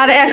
আর এক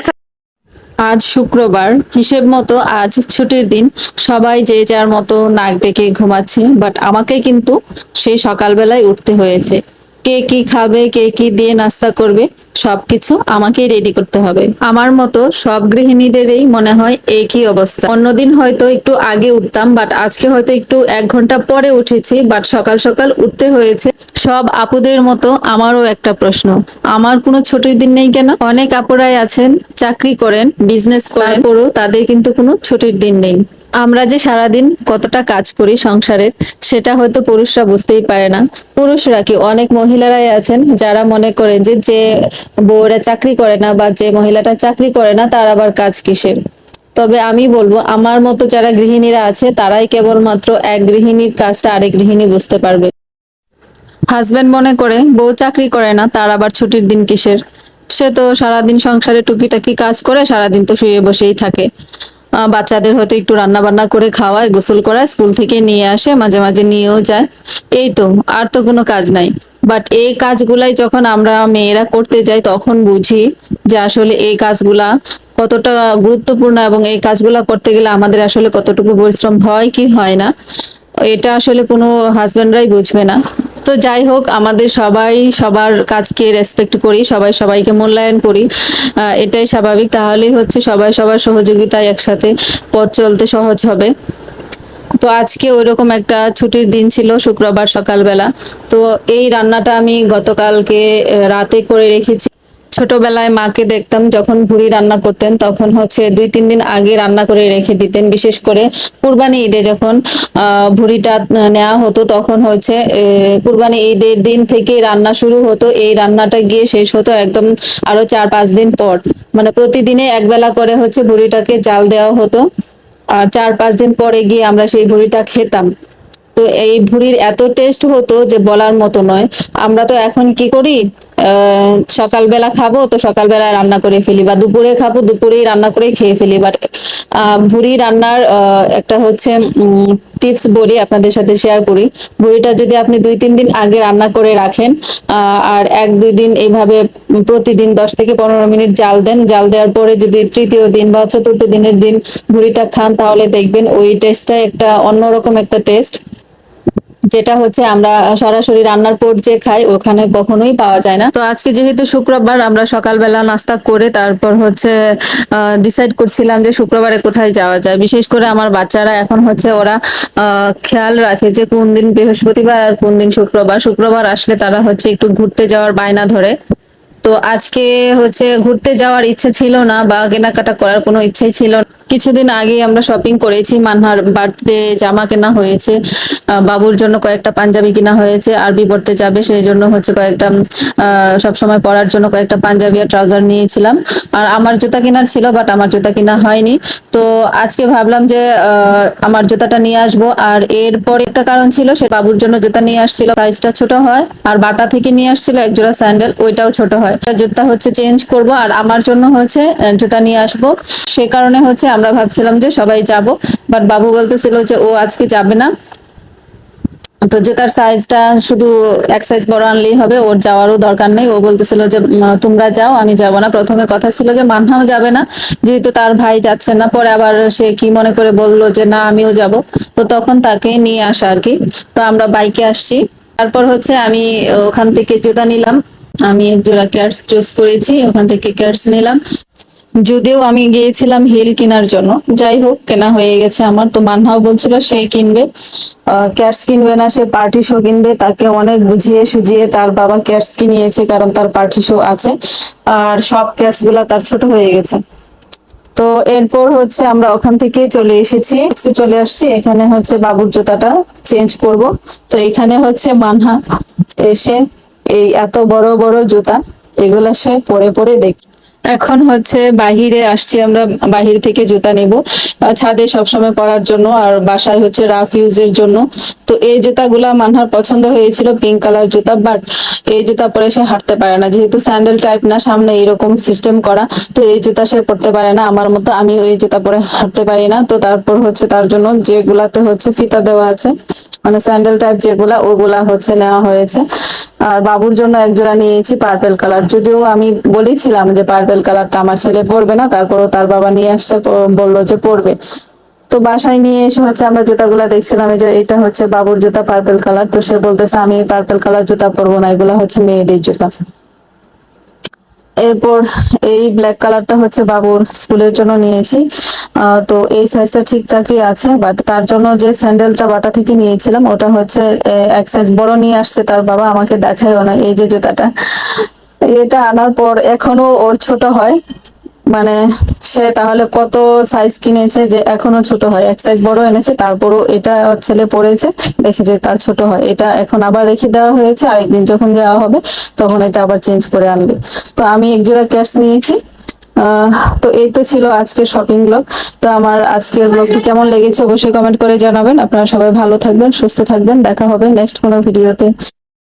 আজ শুক্রবার, হিসেব মতো আজ ছুটির দিন, সবাই যে যার মতো নাক ডেকে ঘুমাচ্ছে বাট আমাকে কিন্তু সেই সকালবেলায় উঠতে হয়েছে। কে কি খাবে, কে কি দিয়ে নাস্তা করবে, সবকিছু আমাকেই রেডি করতে হবে। আমার মতো সব গৃহিণীদেরই মনে হয় একই অবস্থা। অন্যদিন হয়তো একটু আগে উঠতাম বাট আজকে হয়তো একটু এক ঘণ্টা পরে উঠেছি বাট সকাল সকাল উঠতে হয়েছে। সব আপুদের মতো আমারও একটা প্রশ্ন। আমার কোনো ছুটির দিন নেই কেন? অনেক আপুরাই আছেন, চাকরি করেন বিজনেস করেন তাদের কিন্তু কোনো ছুটির দিন নেই। আমরা যে সারাদিন কতটা কাজ করি সংসারের, সেটা হয়তো পুরুষরা বুঝতেই পারে না। পুরুষরা কি অনেক মহিলারাই আছেন যারা মনে করে যে যে বউরা চাকরি করে না বা যে মহিলাটা চাকরি করে না, তার আবার কাজ কিসের? তবে আমি বলব, আমার মতো যারা গৃহিণীরা আছে, তারাই কেবলমাত্র এক গৃহিণীর কাজটা আরেক গৃহিণী বুঝতে পারবে। হাজবেন্ড মনে করে, বউ চাকরি করে না, তার আবার ছুটির দিন কিসের? সে তো সারাদিন সংসারে টুকিটাকি কাজ করে, সারাদিন তো শুয়ে বসেই থাকে। বাচ্চাদের হয়তো একটু রান্না বান্না করে খাওয়ায়, গোসল করায়, স্কুল থেকে নিয়ে আসে, মাঝে মাঝে নিয়েও যায়। এই তো, আর তো কোনো কাজ নাই। বাট এই কাজগুলাই যখন আমরা মেয়েরা করতে যাই, তখন বুঝি যে আসলে এই কাজগুলা কতটা গুরুত্বপূর্ণ এবং এই কাজগুলা করতে গেলে আমাদের আসলে কতটুকু পরিশ্রম হয় কি হয় না। এটা আসলে কোনো হাজবেন্ডরাই বুঝবে না। তো যাই হোক, আমাদের সবাই সবার কাজকে রেসপেক্ট করি, সবাই সবাইকে মূল্যায়ন করি। এটাই স্বাভাবিক। তাহলেই হচ্ছে সবাই সবার সহযোগিতায় একসাথে পথ চলতে সহজ হবে। তো আজকে ওইরকম একটা ছুটির দিন ছিল, শুক্রবার সকালবেলা। তো এই রান্নাটা আমি গতকালকে রাতে করে রেখেছি। ছোটবেলায় মাকে দেখতাম যখন ভুড়ি রান্না করতেন, তখন হচ্ছে দুই, তিন দিন আগে রান্না করে রেখে দিতেন। বিশেষ করে কুরবানি ঈদে যখন ভুড়িটা নেওয়া হতো, তখন হচ্ছে কুরবানি ঈদের দিন থেকে রান্না শুরু হতো। এই রান্নাটা গিয়ে শেষ হতো একদম আরও চার, পাঁচ দিন পর। মানে প্রতিদিনে একবেলা করে হচ্ছে ভুড়িটাকে জাল দেওয়া হতো। আর চার, পাঁচ দিন পরে গিয়ে আমরা সেই ভুড়িটা খেতাম। তো এই ভুড়ির এত টেস্ট হতো যে বলার মতো নয়। আমরা তো এখন কি করি? সকালবেলা খাব, তো সকালবেলা রান্না করে ফেলি বা দুপুরে খাব, দুপুরেই রান্না করে খেয়ে ফেলি। বাট ভুড়ি রান্নার একটা হচ্ছে টিপস বলি আপনাদের সাথে শেয়ার করি। ভুড়িটা যদি আপনি দুই, তিন দিন আগে রান্না করে রাখেন আর এক, দুই দিন এইভাবে প্রতিদিন দশ থেকে পনেরো মিনিট জাল দেন, জাল দেওয়ার পরে যদি তৃতীয় দিন বা চতুর্থ দিনের দিন ভুড়িটা খান, তাহলে দেখবেন ওই টেস্টটা একটা অন্যরকম একটা টেস্ট যেটা হচ্ছে আমরা সরাসরি রান্নার পর যে খাই, ওখানে কখনোই পাওয়া যায় না। তো আজকে যেহেতু শুক্রবার, আমরা সকালবেলা নাস্তা করে তারপর হচ্ছে ডিসাইড করছিলাম যে শুক্রবারে কোথায় যাওয়া যায়। বিশেষ করে আমার বাচ্চারা এখন হচ্ছে ওরা খেয়াল রাখে যে কোন দিন বৃহস্পতিবার আর কোন দিন শুক্রবার। শুক্রবার আসলে তারা হচ্ছে একটু ঘুরতে যাওয়ার বায়না ধরে। তো আজকে হচ্ছে ঘুরতে যাওয়ার ইচ্ছে ছিল না বা কেনাকাটা করার কোনো ইচ্ছেই ছিল না। কিছুদিন আগে আমরা শপিং করেছি, মান্নার বার্থডে জামা কেনা হয়েছে বাবুর জন্য কয়েকটা পাঞ্জাবি কেনা হয়েছে, আরবি পড়তে যাবে, সেই জন্য হচ্ছে কয়েকটা সব সময় পরার জন্য কয়েকটা পাঞ্জাবি আর ট্রাউজার নিয়েছিলাম। আর আমার জুতা কেনার ছিল বাট আমার জুতা কেনা হয়নি। তো আজকে ভাবলাম যে আমার জুতাটা নিয়ে আসব। আর এরপর একটা কারণ ছিল, সে বাবুর জন্য জুতা নিয়ে আসছিল সাইজটা ছোট হয়, আর বাটা থেকে নিয়ে আসছিল এক জোড়া স্যান্ডেল ওইটাও ছোট হয়। তা জুতা হচ্ছে চেঞ্জ করব আর আমার জন্য হচ্ছে জুতা নিয়ে আসব। সে কারণে হচ্ছে আমরা ভাবছিলাম যে সবাই যাব বাট বাবু বলতেছিল যে ও আজকে যাবে না। তো জুতার সাইজটা শুধু এক সাইজ বড় আনলেই হবে, ওর যাওয়ারও দরকার নেই। ও বলতেছিল যে তোমরা যাও, আমি যাব না। প্রথমে কথা ছিল যে মানহাও যাবে না, যেহেতু তার ভাই যাচ্ছে না। পরে আবার সে কি মনে করে বলল যে, না, আমিও যাব। তো তখন তাকে নিয়ে আসা আর কি। তো আমরা বাইকে আসছি। তারপর হচ্ছে আমি ওখান থেকে জুতা নিলাম। আমি এক জোড়া ক্যাটস চুজ করেছি, ওখান থেকে ক্যাটস নিলাম। যদিও আমি গিয়েছিলাম হিল কেনার জন্য, যাই হোক, কেনা হয়ে গেছে আমার। তো মানহাও বলছিল সে কিনবে। ক্যাটস কিনবে না, সে পার্টি শো কিনবে, তাকে অনেক বুঝিয়ে সুঝিয়ে তার বাবা ক্যাটস কিনিয়েছে, কারণ তার পার্টি শো আছে। আর সব ক্যাটসগুলা তার ছোট হয়ে গেছে। তো এরপর হচ্ছে আমরা ওখান থেকে চলে এসেছি। চলে আসছি, এখানে হচ্ছে বাবুর জুতাটা চেঞ্জ করব। তো এখানে হচ্ছে মানহা এসে এই এত বড় বড় জুতা এগুলা সে পরে পরে দেখি। এখন হচ্ছে বাহিরে আসছি আমরা, বাহির থেকে জুতা নিব। ছাদে সবসময় পরার জন্য আর বাসায় হচ্ছে রাফ ইউজের জন্য। তো এই জুতাগুলা মানহার পছন্দ হয়েছিল পিঙ্ক কালার জুতা বাট এই জুতা পরে সে হাঁটতে পারে না। যেহেতু স্যান্ডেল টাইপ না, সামনে এরকম সিস্টেম করা, তো এই জুতা সে পড়তে পারে না। আমার মতো আমি এই জুতা পরে হাঁটতে পারি না। তো তারপর হচ্ছে তার জন্য যেগুলাতে হচ্ছে ফিতা দেওয়া আছে মানে স্যান্ডেল টাইপ যেগুলা, ওগুলা হচ্ছে নেওয়া হয়েছে। আর বাবুর জন্য একজোড়া নিয়েছি পার্পেল কালার যদিও আমি বলেছিলাম যে পার্পেল কালারটা আমার ছেলে পরবে না, তারপরও তার বাবা নিয়ে আসছে বলল যে পরবে। তো বাসায় নিয়ে এসে হচ্ছে আমরা জুতাগুলা দেখছিলাম যে এটা হচ্ছে বাবুর জুতা পার্পেল কালার তো সে বলতেছে, আমি পার্পেল কালার জুতা পরবো না, এগুলা হচ্ছে মেয়েদের জুতা। এরপর এই ব্ল্যাক কালারটা হচ্ছে বাবুর স্কুলের জন্য নিয়েছি। তো এই সাইজটা ঠিকঠাকই আছে বাট তার জন্য যে স্যান্ডেলটা বাটা থেকে নিয়েছিলাম, ওটা হচ্ছে এক সাইজ বড় নিয়ে আসছে, তার বাবা আমাকে দেখায়ও না এই যে জুতাটা। এটা আনার পর এখনও ওর ছোট হয়। মানে সে তাহলে কত সাইজ কিনেছে যে এখনও ছোট হয়? এক সাইজ বড় এনেছে, তারপরও এটা ছেলে পড়েছে, দেখে যে তার ছোট হয়। এটা এখন আবার রেখে দেওয়া হয়েছে, আরেকদিন যখন যাওয়া হবে, তখন এটা আবার চেঞ্জ করে আনবে। তো আমি এক জোড়া ক্যাশ নিয়েছি। তো এই তো ছিল আজকের শপিং ব্লগ তো আমার আজকের ব্লগটি কেমন লেগেছে অবশ্যই কমেন্ট করে জানাবেন। আপনারা সবাই ভালো থাকবেন, সুস্থ থাকবেন। দেখা হবে নেক্সট কোনো ভিডিওতে